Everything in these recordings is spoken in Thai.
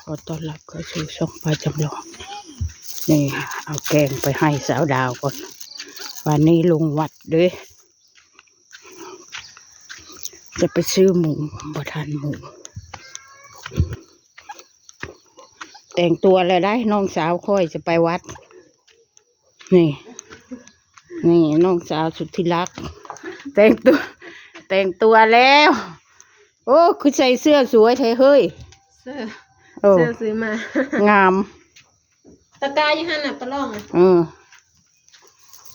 ขอต้อนรับเข้าสู่ช่องปลาจำลอง นี่เอาแกงไปให้สาวดาวก่อน วันนี้ลงวัดเด้วยจะไปซื้อหมูบ่ทันหมู แต่งตัวแล้วได้ น้องสาวค่อยจะไปวัด นี่ นี่น้องสาวสุดที่รัก แต่งตัว แต่งตัวแล้ว โอ้ คือใส่เสื้อสวยแท้เฮ้ย เสื้อ โอ้เสื้อซื้อมา งาม ตะกร้าอยู่หันน่ะปลาล่องอะเออ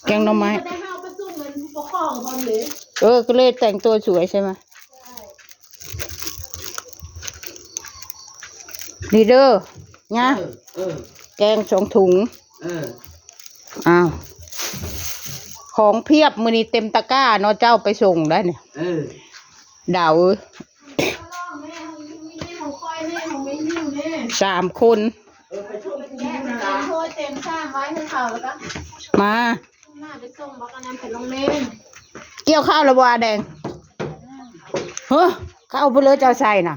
แกงหน่อไม้จะได้เข้าไปสู้เหมือนปกครองพร้อมเลยเออ ก็เลยแต่งตัวสวยใช่ไหมนี่เด้อไงเออเออ แกงสองถุง เออ อ้าว ของเพียบมือนี้เต็มตะกร้าเนาะเจ้าไปส่งได้เนี่ย เออ ดาวเอ้ย ปลาล่องแม่ของมีแม่ของคอย แม่ของไม่ยิ้วแม่สามคน เออไปช่วยไปแยยิ้กมเป็นะนถ้วยเต็มชามไว้ให้เขาแล้วก็มา หน้าไปส่งบักอันนั้นเป็นโรงเรียนเกี่ยวข้าวระบาแดงเฮ้อข้าวไปเลยเจ้าใส่น่ะ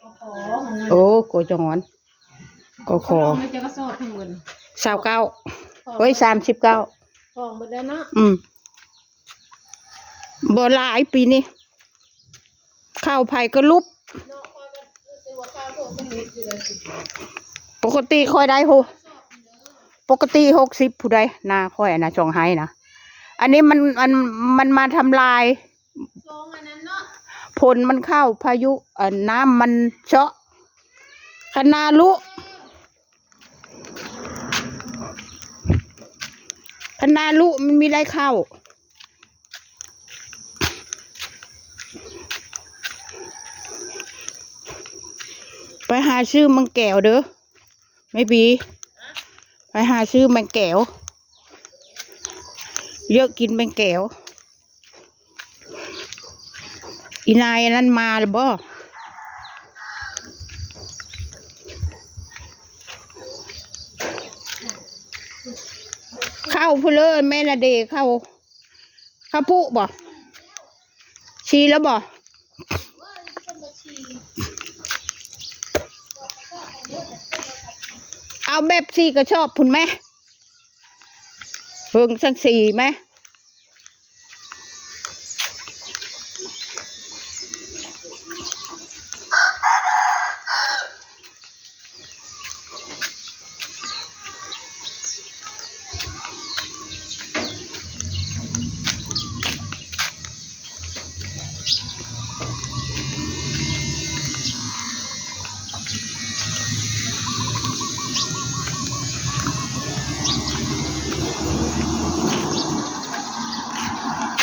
ขอของเงินโอ้โกจงอนก็ขอไม่จะกระสอบทั้งหมดสาวเก้าเฮ้ยสามสิบเก้าของหมดแล้วเนาะอืมบ่หลายปีนี้ข้าวไผ่ก็ลุบเนาะ ปกติค่อยได้โหปกติหกสิบผู้ใดนาค่อยนะจองไห้นะอันนี้มันมันมันมาทำลายซองอันนั้นเนาะผลมันเข้าพายุเอ่อน้ำมันเชาะคนาลุคนาลุมันมีไรเข้า ไปหาชื่อมังแก้วเด้อไม่บีไปหาชื่อมังแก้วเยอะกินมังแก้วอีนายนั้นมาหรือบ่เข้าพูเลยแม่นาเดเข้าข้าผู้บ่ชีแล้วบ่ เอาแบบสีก็ชอบพุ่นไหมเพิ่งสักสี่ไหม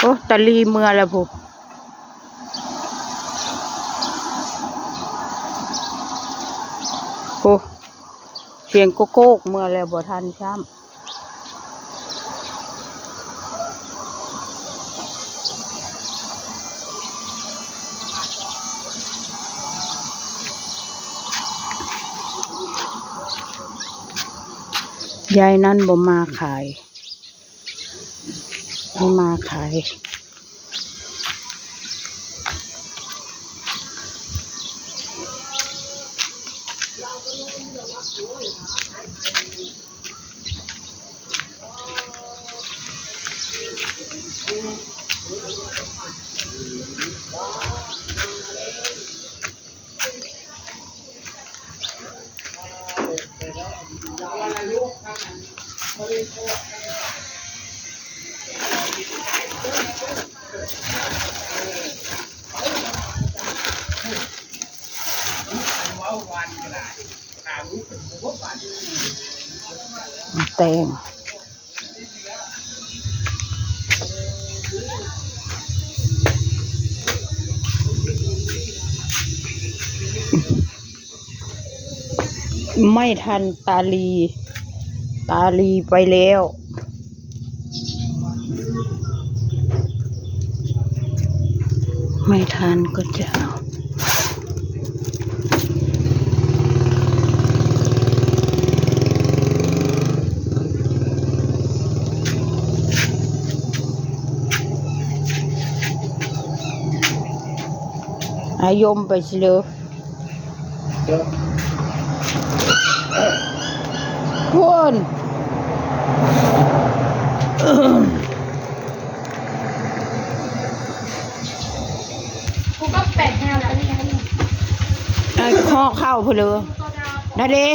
อ้ตะลีเมื่อแล้วผมโอ้เสียงโกโก้เมื่อแล้วบ่ทันช้ำยายนั่นบ่มาขาย ไม่มาขาย แตงไม่ทันตาลี ตาลีไปแล้ว ไม่ทันก็จะเอาอายมไปสิเลยคุณ กูก็แปดแนวแล้วนี่ไง ไอ้ข้อเข้าเพลยตัวดาวนะเด้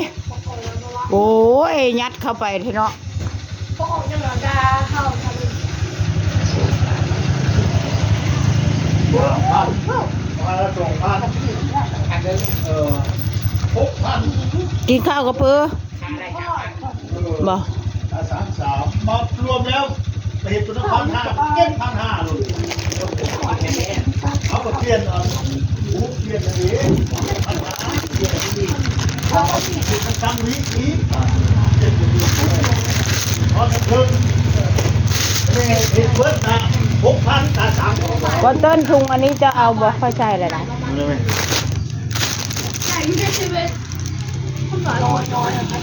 โอ้ยยัดเข้าไปเถอะเนาะกินข้าวกับเพื่อเออบ่สามสามมารวมแล้วไปเห็นตัวละพันห้าเจ็ดพันห้าเลยเขาก็เปลี่ยนเอาหูเปลี่ยนอันนี้ พันห้าเปลี่ยนอันนี้เขาก็เปลี่ยนมันตั้งวิธีเจ็ดวิธีพอจะเพิ่มนี่เห็นเพิ่มนะหกพันตาสามของเราบอต้นทุงอันนี้จะเอาบ่ค่อยใช่เลยนะเลยไหมใช่ไม่ใช่ชีวิตคุณหมอนอนนอนนะครับ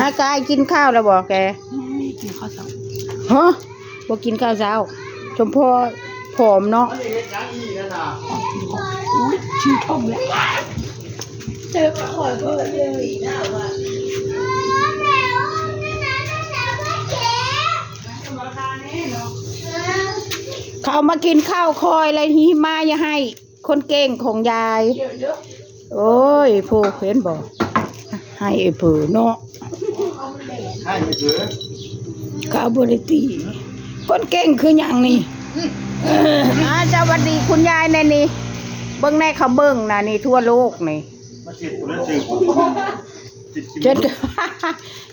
นากายกินข้าวแล้วบอกแกกินข้าวสองฮะบ่กินข้าวเช้า ชมพ่อผอมเนาะอันนี้เห็นยังอีกนะอุ้ยชื่อทงเลยเจอขอเพิ่มเลยเขามากินข้าวคอยอะไรนี้มาอย่าให้ คนเก่งของยายเยอะเยอะโอ้ยผู้เห็นบอกให้ไอ้ผือเนาะใช่ไหมเสือข้าวบริตี คนเก่งคืออย่างนี้เอออ่าสวัสดีคุณยายในนี่เบิ้งแน่เขาเบิ้งนะนี่ทั่วโลกนี่มาเสียบกูแล้วเสียบกูติดกินเช็ด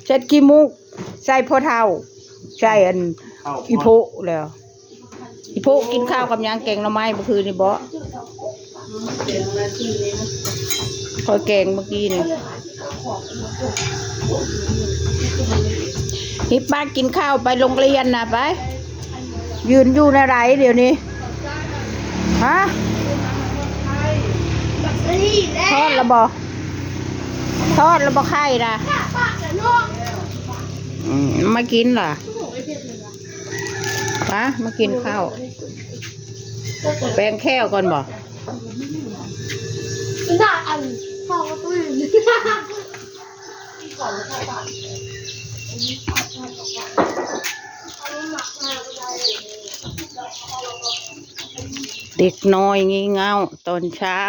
เช็ดขี้มุก ใส่พ่อเท่า ใส่อันเข้าอีโพะแล้วอีโพะกินข้าวกับหยางแกงหน่อไม้เมื่อคืนนี่บ่คอยแกงเมื่อกี้นี่ฮิปป้ากินข้าวไปโรงเรียนนะไป ยืนอยู่ในไรเดี๋ยวนี้ ฮะทอดระบอทอดระบอไข่นะปากจะมากินล่ะปะมากินข้าว แปลงแค่วก่อนบ่หน้าอันพ่อก็ตื่น เด็กน้อยงี่เง่าตอนเช้า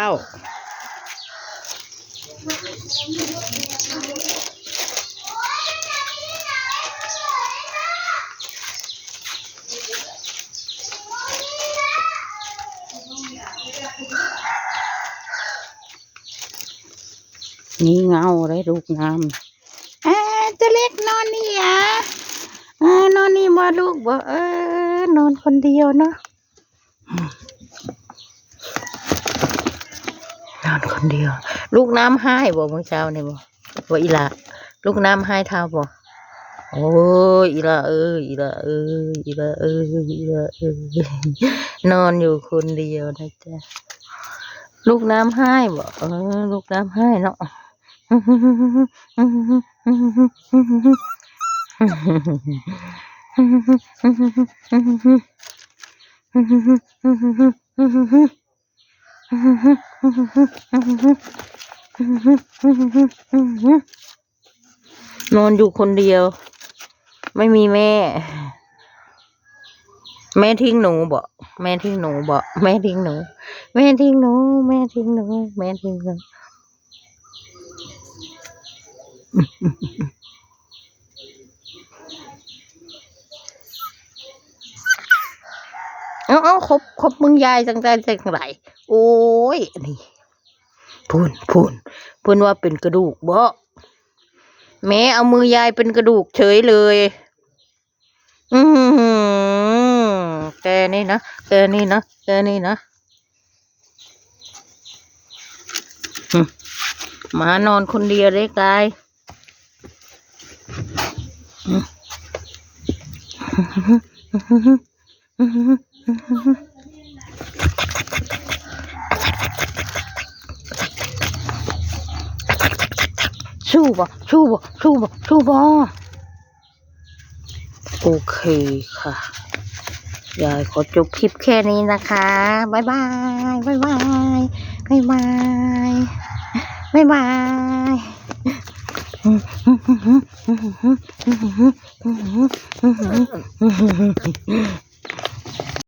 งี่เง่าเลยลูกน้ำเอ๊ะตัวเล็กนอนนี่อะเออนอนนี่บ่ลูกบ่เออนอนคนเดียวเนาะ นอน คนเดียว ลูกน้ำให้บ่เมื่อเช้านี่บ่ว่าอีละลูกน้ำให้เท่าบ่โอ้ยอีละเอ้ยอีละเอ้ยอีละเอ้ยอีละเอ้ยนอนอยู่คนเดียวนะจ๊ะลูกน้ำให้บ่เออลูกน้ำให้เนาะ นอนอยู่คนเดียว ไม่มีแม่ แม่ทิ้งหนูบ่แม่ทิ้งหนูบ่แม่ทิ้งหนู แม่ทิ้งหนู แม่ทิ้งหนู แม่ทิ้งหนู เอาเอาครบครบมึงยายจังใจจังไรโอ้ยอันนี่พูนพูนพูนว่าเป็นกระดูกบ่แม่เอามือยายเป็นกระดูกเฉยเลย อือแกนี่นะแกนี่นะแกนี่นะหมานอนคนเดียวได้กาย สู้บ่สู้บ่สู้บ่สู้บ่โอเคค่ะ ยายขอจบคลิปแค่นี้นะคะบายบายบายบายบายบายบายบาย